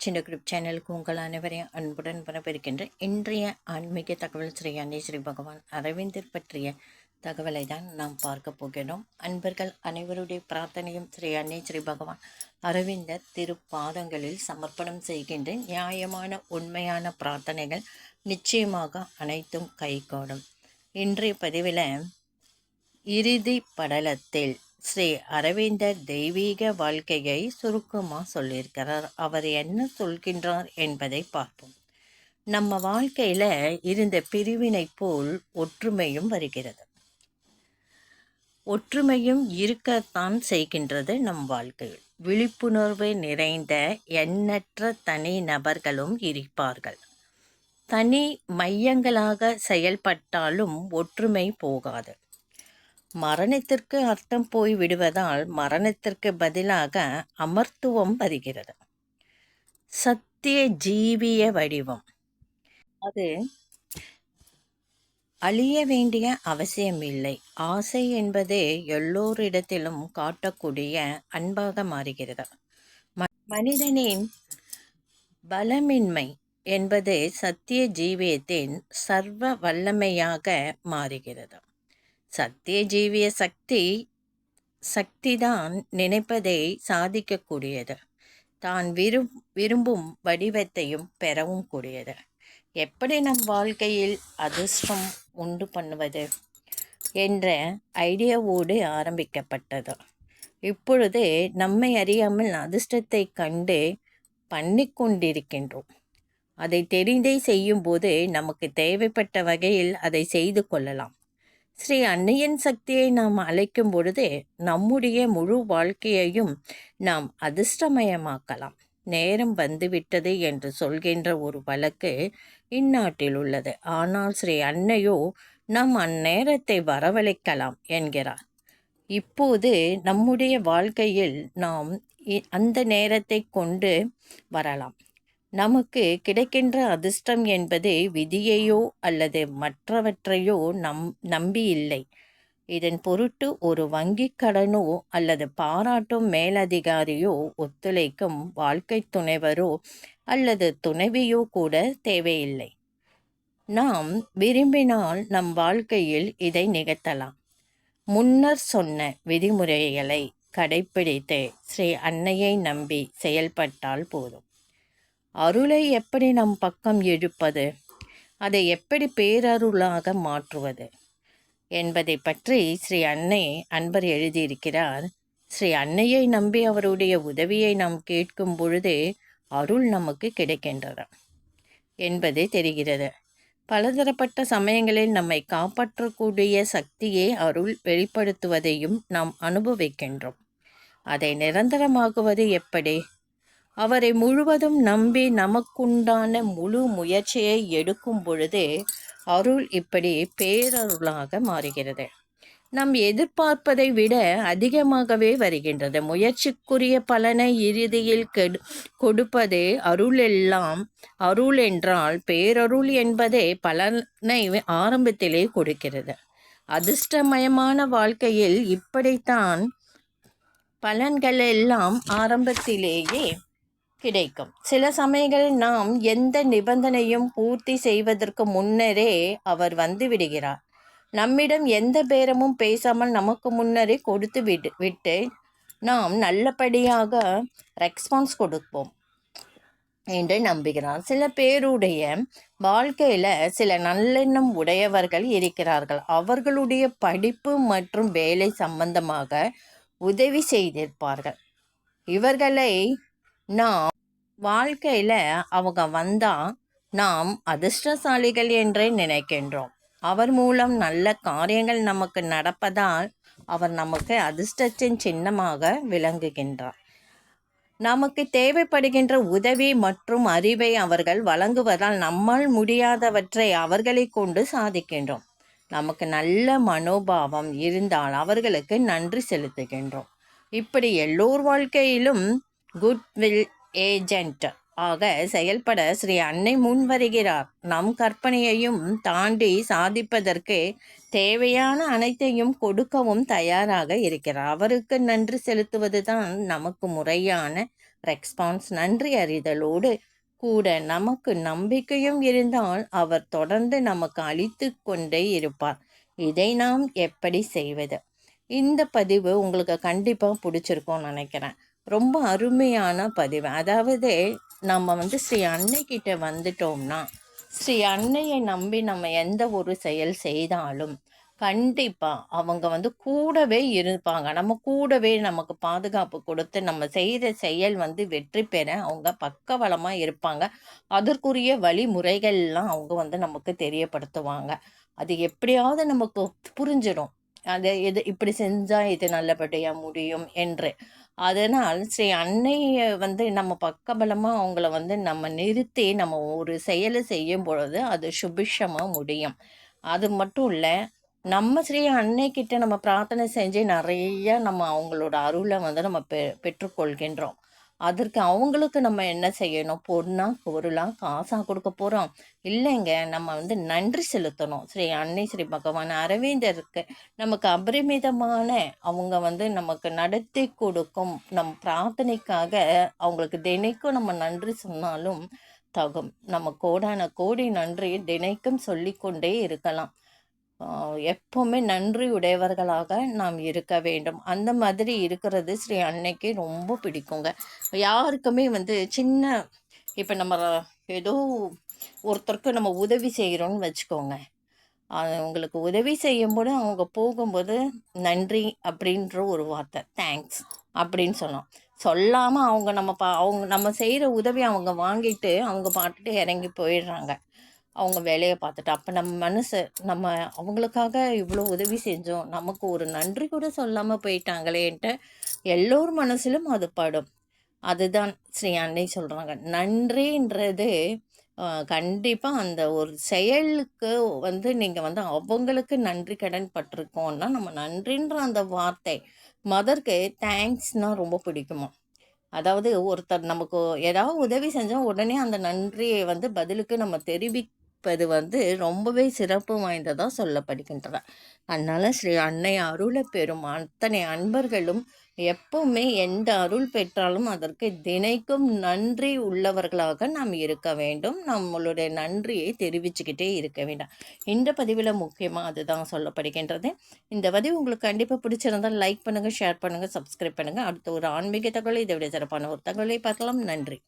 சின்ன குரூப் சேனலுக்கு உங்கள் அனைவரையும் அன்புடன் வரவேற்கின்ற இன்றைய ஆன்மீக தகவல் ஸ்ரீ அன்னை ஸ்ரீ பகவான் அரவிந்தர் பற்றிய தகவலை தான் நாம் பார்க்க போகிறோம். அன்பர்கள் அனைவருடைய பிரார்த்தனையும் ஸ்ரீ அன்னை ஸ்ரீ பகவான் அரவிந்தர் திருப்பாதங்களில் சமர்ப்பணம் செய்கின்ற நியாயமான உண்மையான பிரார்த்தனைகள் நிச்சயமாக அனைத்தும் கைகூடும். இன்றைய பதிவில் இறுதி படலத்தில் ஸ்ரீ அரவிந்தர் தெய்வீக வாழ்க்கையை சுருக்கமாக சொல்லியிருக்கிறார். அவர் என்ன சொல்கின்றார் என்பதை பார்ப்போம். நம்ம வாழ்க்கையில் இருந்த பிரிவினை போல் ஒற்றுமையும் வருகிறது. ஒற்றுமையும் இருக்கத்தான் செய்கின்றது நம் வாழ்க்கையில். விழிப்புணர்வு நிறைந்த எண்ணற்ற தனி நபர்களும் இருப்பார்கள். தனி மையங்களாக செயல்பட்டாலும் ஒற்றுமை போகாது. மரணத்திற்கு அர்த்தம் போய் விடுவதால் மரணத்திற்கு பதிலாக அமர்த்துவம் வருகிறது. சத்திய ஜீவிய வடிவம். அது அழிய வேண்டிய அவசியமில்லை. ஆசை என்பதே எல்லோரிடத்திலும் காட்டக்கூடிய அன்பாக மாறுகிறது. மனிதனின் பலமின்மை என்பது சத்திய ஜீவியத்தின் சர்வ வல்லமையாக மாறுகிறது. சத்திய ஜீவிய சக்தி தான் நினைப்பதை சாதிக்கக்கூடியது. தான் விரும் விரும்பும் வடிவத்தையும் பெறவும் கூடியது. எப்படி நம் வாழ்க்கையில் அதிர்ஷ்டம் உண்டு பண்ணுவது? என்ற ஐடியாவோடு ஆரம்பிக்கப்பட்டது. இப்பொழுது நம்மை அறியாமல் அதிர்ஷ்டத்தை கண்டு பண்ணிக்கொண்டிருக்கின்றோம் அதை தெரிந்தே செய்யும்போது நமக்கு தேவைப்பட்ட வகையில் அதை செய்து கொள்ளலாம். ஸ்ரீ அன்னையின் சக்தியை நாம் அழைக்கும் பொழுதே நம்முடைய முழு வாழ்க்கையையும் நாம் அதிர்ஷ்டமயமாக்கலாம். நேரம் வந்துவிட்டது என்று சொல்கின்ற ஒரு வழக்கு இந்நாட்டில் உள்ளது. ஆனால் ஸ்ரீ அன்னையோ நம் அந்நேரத்தை வரவழைக்கலாம் என்கிறார். இப்போது நம்முடைய வாழ்க்கையில் நாம் அந்த நேரத்தை கொண்டு வரலாம். நமக்கு கிடைக்கின்ற அதிர்ஷ்டம் என்பது விதியையோ அல்லது மற்றவற்றையோ நம் நம்பி இல்லை. இதன் பொருட்டு ஒரு வங்கிக் கடனோ அல்லது பாராட்டும் மேலதிகாரியோ ஒத்துழைக்கும் வாழ்க்கை துணைவரோ அல்லது துணைவியோ கூட தேவையில்லை. நாம் விரும்பினால் நம் வாழ்க்கையில் இதை நிகழ்த்தலாம். முன்னர் சொன்ன விதிமுறைகளை கடைப்பிடித்து ஸ்ரீ அன்னையை நம்பி செயல்பட்டால் போதும். அருளை எப்படி நம் பக்கம் எழுப்பது? அதை எப்படி பேரருளாக மாற்றுவது? என்பதை பற்றி ஸ்ரீ அன்னை அன்பர் எழுதியிருக்கிறார். ஸ்ரீ அன்னையை நம்பி அவருடைய உதவியை நாம் கேட்கும் பொழுதே அருள் நமக்கு கிடைக்கின்றது என்பது தெரிகிறது. பலதரப்பட்ட சமயங்களில் நம்மை காப்பாற்றக்கூடிய சக்தியை அருள் வெளிப்படுத்துவதையும் நாம் அனுபவிக்கின்றோம். அதை நிரந்தரமாகுவது எப்படி? அவரை முழுவதும் நம்பி நமக்குண்டான முழு முயற்சியை எடுக்கும் பொழுது அருள் இப்படி பேரருளாக மாறுகிறது. நம் எதிர்பார்ப்பதை விட அதிகமாகவே வருகின்றது. முயற்சிக்குரிய பலனை இறுதியில் கெடு கொடுப்பது அருள் எல்லாம் அருள் என்றால் பேரருள் என்பதே பலனை ஆரம்பத்திலே கொடுக்கிறது. அதிர்ஷ்டமயமான வாழ்க்கையில் இப்படித்தான் பலன்கள் எல்லாம் ஆரம்பத்திலேயே கிடைக்கும். சில சமயங்களில் நாம் எந்த நிபந்தனையும் பூர்த்தி செய்வதற்கு முன்னரே அவர் வந்து விடுகிறார். நம்மிடம் எந்த பேரமும் பேசாமல் நமக்கு முன்னரே கொடுத்து விடு விட்டு நாம் நல்லபடியாக ரெஸ்பான்ஸ் கொடுப்போம் என்று நம்புகிறார். சில பேருடைய வாழ்க்கையில் சில நல்லெண்ணம் உடையவர்கள் இருக்கிறார்கள். அவர்களுடைய படிப்பு மற்றும் வேலை சம்பந்தமாக உதவி செய்திருப்பார்கள். இவர்களை நாம் வாழ்க்கையில் அவங்க வந்தால் நாம் அதிர்ஷ்டசாலிகள் என்றே நினைக்கின்றோம். அவர் மூலம் நல்ல காரியங்கள் நமக்கு நடப்பதால் அவர் நமக்கு அதிர்ஷ்டத்தின் சின்னமாக விளங்குகின்றார். நமக்கு தேவைப்படுகின்ற உதவி மற்றும் அறிவை அவர்கள் வழங்குவதால் நம்மால் முடியாதவற்றை அவர்களை கொண்டு சாதிக்கின்றோம். நமக்கு நல்ல மனோபாவம் இருந்தால் அவர்களுக்கு நன்றி செலுத்துகின்றோம். இப்படி எல்லோர் வாழ்க்கையிலும் குட்வில் ஏஜெண்ட் ஆக செயல்பட ஸ்ரீ அன்னை முன் வருகிறார் நம் கற்பனையையும் தாண்டி சாதிப்பதற்கு தேவையான அனைத்தையும் கொடுக்கவும் தயாராக இருக்கிறார். அவருக்கு நன்றி செலுத்துவது தான் நமக்கு முறையான ரெஸ்பான்ஸ் நன்றி அறிதலோடு கூட நமக்கு நம்பிக்கையும் இருந்தால் அவர் தொடர்ந்து நமக்கு அளித்து கொண்டே இருப்பார். இதை நாம் எப்படி செய்வது? இந்த பதிவு உங்களுக்கு கண்டிப்பாக பிடிச்சிருக்கும்னு நினைக்கிறேன். ரொம்ப அருமையான பதிவு. அதாவது நம்ம வந்து ஸ்ரீ அன்னைக்கிட்ட வந்துட்டோம்னா ஸ்ரீ அன்னையை நம்பி நம்ம எந்த ஒரு செயல் செய்தாலும் கண்டிப்பாக அவங்க வந்து கூடவே இருப்பாங்க. நம்ம கூடவே நமக்கு பாதுகாப்பு கொடுத்து நம்ம செய்த செயல் வந்து வெற்றி பெற அவங்க பக்கவளமாக இருப்பாங்க. அதற்குரிய வழிமுறைகள்லாம் அவங்க வந்து நமக்கு தெரியப்படுத்துவாங்க. அது எப்படியாவது நமக்கு புரிஞ்சிடும். அதை இது இப்படி செஞ்சால் இது நல்லபடியாக முடியும் என்று. அதனால் ஸ்ரீ அன்னையை வந்து நம்ம பக்கபலமாக அவங்கள வந்து நம்ம நிறுத்தி நம்ம ஒரு செயலை செய்யும் பொழுது அது சுபிஷமாக முடியும். அது மட்டும் இல்லை நம்ம ஸ்ரீ அன்னைக்கிட்ட நம்ம பிரார்த்தனை செஞ்சு நிறைய நம்ம அவங்களோட அருளை வந்து நம்ம பெ பெற்றுக்கொள்கின்றோம். அதற்கு அவங்களுக்கு நம்ம என்ன செய்யணும்? பொண்ணா பொருளாக காசாக கொடுக்க போகிறோம் இல்லைங்க நம்ம வந்து நன்றி செலுத்தணும். ஸ்ரீ அன்னை ஸ்ரீ பகவான் அரவிந்தருக்கு நமக்கு அபரிமிதமான அவங்க வந்து நமக்கு நடத்தி கொடுக்கும் நம் பிரார்த்தனைக்காக அவங்களுக்கு தினைக்கும் நம்ம நன்றி சொன்னாலும் தகும். நம்ம கோடான கோடி நன்றி தினைக்கும் சொல்லிக்கொண்டே இருக்கலாம். எப்போவுமே நன்றி உடையவர்களாக நாம் இருக்க வேண்டும். அந்த மாதிரி இருக்கிறது ஸ்ரீ அன்னைக்கு ரொம்ப பிடிக்குங்க. யாருக்குமே வந்து சின்ன இப்போ நம்ம ஏதோ ஒருத்தருக்கு நம்ம உதவி செய்கிறோன்னு வச்சுக்கோங்க. அவங்களுக்கு உதவி செய்யும்போது அவங்க போகும்போது நன்றி அப்படின்ற ஒரு வார்த்தை தேங்க்ஸ் அப்படின்னு சொன்னோம் சொல்லாமல் அவங்க நம்ம பா அவங்க நம்ம செய்கிற உதவி அவங்க வாங்கிட்டு அவங்க பாட்டுட்டு இறங்கி போயிடுறாங்க. அவங்க வேலையை பார்த்துட்டு அப்போ நம்ம மனசு நம்ம அவங்களுக்காக இவ்வளோ உதவி செஞ்சோம் நமக்கு ஒரு நன்றி கூட சொல்லாமல் போயிட்டாங்களேன்ட்டு எல்லோர் மனசிலும் அது படும். அதுதான் ஸ்ரீ அன்னை சொல்கிறாங்க நன்றின்றது கண்டிப்பாக அந்த ஒரு செயலுக்கு வந்து நீங்கள் வந்து அவங்களுக்கு நன்றி கடன் பட்டிருக்கோம்னா நம்ம நன்றின்ற அந்த வார்த்தை மதருக்கு தேங்க்ஸ்னால் ரொம்ப பிடிக்குமா? அதாவது ஒருத்தர் நமக்கு ஏதாவது உதவி செஞ்சால் உடனே அந்த நன்றியை வந்து பதிலுக்கு நம்ம தெரிவி இருப்பது வந்து ரொம்பவே சிறப்பு வாய்ந்ததாக சொல்லப்படுகின்றன. அதனால் ஸ்ரீ அன்னை அருளை பெறும் அத்தனை அன்பர்களும் எப்பவுமே எந்த அருள் பெற்றாலும் அதற்கு தினைக்கும் நன்றி உள்ளவர்களாக நாம் இருக்க வேண்டும். நம்மளுடைய நன்றியை தெரிவிச்சுக்கிட்டே இருக்க வேண்டாம். இந்த பதிவில் முக்கியமாக அதுதான் சொல்லப்படுகின்றது. இந்த பதிவு உங்களுக்கு கண்டிப்பாக பிடிச்சிருந்தால் லைக் பண்ணுங்கள் ஷேர் பண்ணுங்கள் சப்ஸ்கிரைப் பண்ணுங்கள் அடுத்த ஒரு ஆன்மீக தகவலை இதை விட சிறப்பான ஒரு தகவலை பார்க்கலாம். நன்றி.